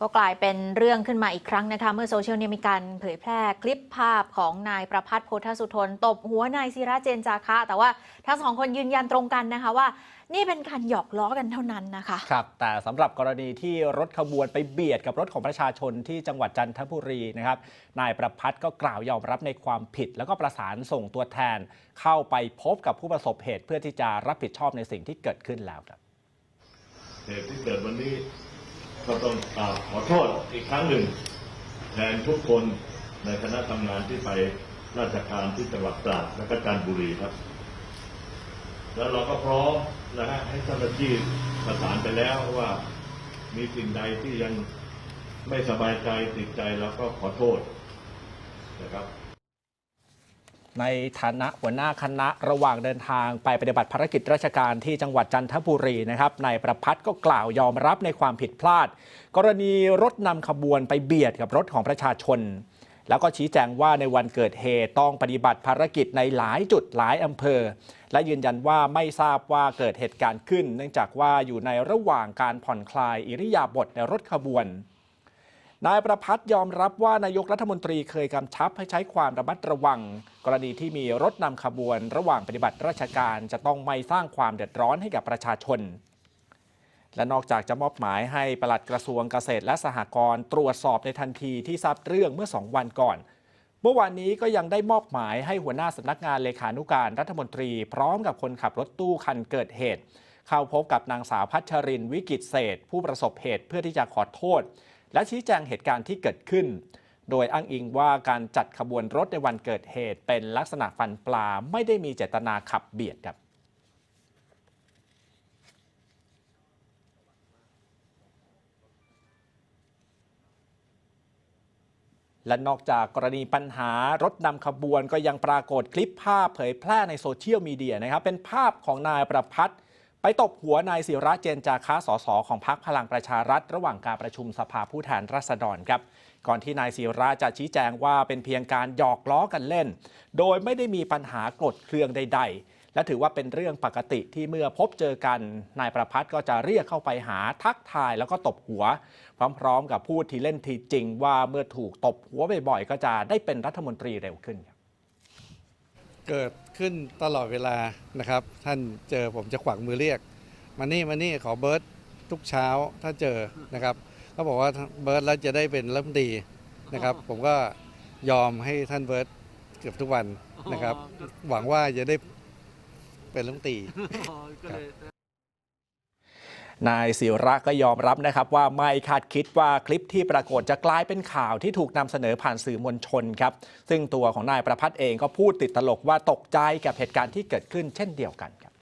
ก็กลายเป็นเรื่องขึ้นมาอีกครั้งนะคะ เมื่อโซเชียลเนี่ยมีการเผยแพร่คลิปภาพของนายประพัฒน์โพธสุทน ตบหัวนายศิระเจนจาคะ แต่ว่าทั้งสองคนยืนยันตรงกันนะคะว่า นี่เป็นการหยอกล้อกันเท่านั้นนะคะ ครับ แต่สำหรับกรณีที่รถขบวนไปเบียดกับรถของประชาชนที่จังหวัดจันทบุรีนะครับ นายประพัฒน์ก็กล่าวยอมรับในความผิด แล้วก็ประสานส่งตัวแทน เข้าไปพบกับผู้ประสบเหตุเพื่อที่จะรับผิดชอบในสิ่งที่เกิดขึ้นแล้วครับเหตุที่เกิดวันนี้ ก็ต้องกราบขอโทษอีกครั้งหนึ่งแทนทุกคนในคณะทำงานที่ไปราชการที่จังหวัดตราดและก็จันทบุรีครับ แล้วเราก็พร้อมนะฮะให้เจ้าหน้าที่ประสานไปแล้วว่ามีสิ่งใดที่ยังไม่สบายใจติดใจเราก็ขอโทษนะครับ ในฐานะหัวหน้าคณะระหว่างเดินทางไปปฏิบัติภารกิจราชการที่จังหวัดจันทบุรีนะครับนายประพัฒน์ก็กล่าวยอมรับในความผิดพลาด กรณีรถนำขบวนไปเบียดกับรถของประชาชน แล้วก็ชี้แจงว่าในวันเกิดเหตุต้องปฏิบัติภารกิจในหลายจุดหลายอำเภอ และยืนยันว่าไม่ทราบว่าเกิดเหตุการณ์ขึ้น เนื่องจากว่าอยู่ในระหว่างการผ่อนคลายอิริยาบถในรถขบวน นายประพัฒน์ยอมรับว่านายกรัฐมนตรีเคยกำชับให้ใช้ความระมัดระวัง กรณีที่มีรถนำขบวนระหว่างปฏิบัติราชการ จะต้องไม่สร้างความเดือดร้อนให้กับประชาชน และนอกจากจะมอบหมายให้ปลัดกระทรวงเกษตรและสหกรณ์ตรวจสอบในทันทีที่ทราบเรื่องเมื่อสองวันก่อน เมื่อวานนี้ก็ยังได้มอบหมายให้หัวหน้าสำนักงานเลขานุการรัฐมนตรี พร้อมกับคนขับรถตู้คันเกิดเหตุ เข้าพบกับนางสาวพัชรินวิกิตเศษผู้ประสบเหตุเพื่อที่จะขอโทษ และชี้แจงเหตุการณ์ที่เกิดขึ้น โดยอ้างอิงว่าการจัดขบวนรถในวันเกิดเหตุ เป็นลักษณะฟันปลาไม่ได้มีเจตนาขับเบียดครับและนอกจากกรณีปัญหารถนำขบวนก็ยังปรากฏคลิปภาพเผยแพร่ในโซเชียลมีเดียนะครับ เป็นภาพของนายประพัฒน์ ไปตบหัวนายศิระเจนจาคะสสของพรรคพลังประชารัฐ ระหว่างการประชุมสภาผู้แทนราษฎรครับ ก่อนที่นายศิระจะชี้แจงว่าเป็นเพียงการหยอกล้อกันเล่น โดยไม่ได้มีปัญหากดเครื่องใด ๆ และถือว่าเป็นเรื่องปกติที่เมื่อพบเจอกันนายประพัฒน์ก็จะเรียกเข้าไปหาทักทายแล้วก็ตบหัว พร้อมๆ กับพูดทีเล่นทีจริง ว่าเมื่อถูกตบหัวบ่อยๆก็จะได้เป็นรัฐมนตรีเร็วขึ้นครับ เกิดขึ้นตลอดเวลานะครับ ท่านเจอผมจะขวักมือเรียก มานี่มานี่ขอเบิร์ตทุกเช้าถ้าเจอนะครับก็บอกว่าเบิร์ตแล้วจะได้เป็นรัฐมนตรีนะครับ ผมก็ยอมให้ท่านเบิร์ตเกือบทุกวันนะครับ หวังว่าจะได้เป็นรัฐมนตรี นายศิระก็ยอมรับนะครับว่าไม่คาดคิดว่าคลิปที่ปรากฏจะกลายเป็นข่าวที่ถูกนำเสนอผ่านสื่อมวลชนครับ ซึ่งตัวของนายประพัฒน์เองก็พูดติดตลกว่าตกใจกับเหตุการณ์ที่เกิดขึ้นเช่นเดียวกันครับ